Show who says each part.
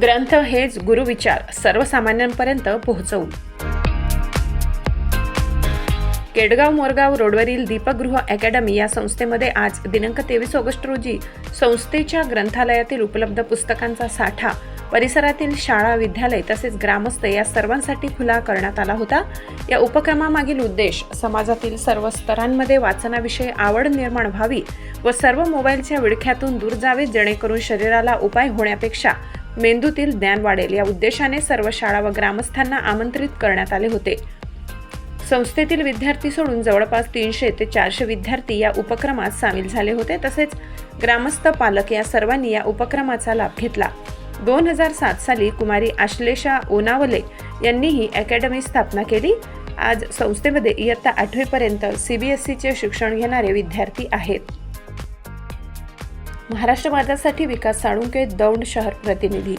Speaker 1: ग्रंथ हेच गुरुविचार सर्वसामान्यांपर्यंत पोहोचवून. केडगाव मोरगाव रोडवरील दीपगृह अकॅडमी या संस्थेमध्ये आज दिनांक तेवीस ऑगस्ट रोजी संस्थेच्या ग्रंथालयातील उपलब्ध पुस्तकांचा साठा परिसरातील शाळा विद्यालय तसेच ग्रामस्थ या सर्वांसाठी खुला करण्यात आला होता. या उपक्रमामागील उद्देश समाजातील सर्व स्तरांमध्ये वाचनाविषयी आवड निर्माण व्हावी व सर्व मोबाईलच्या विडख्यातून दूर जावे जेणेकरून शरीराला उपाय होण्यापेक्षा मेंदूतील ज्ञान वाढेल. या उद्देशाने सर्व शाळा व ग्रामस्थांना आमंत्रित करण्यात आले होते. संस्थेतील विद्यार्थी सोडून जवळपास तीनशे ते चारशे विद्यार्थी या उपक्रमात सामील झाले होते. तसेच ग्रामस्थ पालक या सर्वांनी या उपक्रमाचा लाभ घेतला. दोन हजार सात साली कुमारी आश्लेषा ओनावले यांनी ही अकॅडमी स्थापना केली. आज संस्थेमध्ये इयत्ता आठवीपर्यंत सीबीएसईचे शिक्षण घेणारे विद्यार्थी आहेत. महाराष्ट्र माझासाठी विकास साळुंके दौंड शहर प्रतिनिधी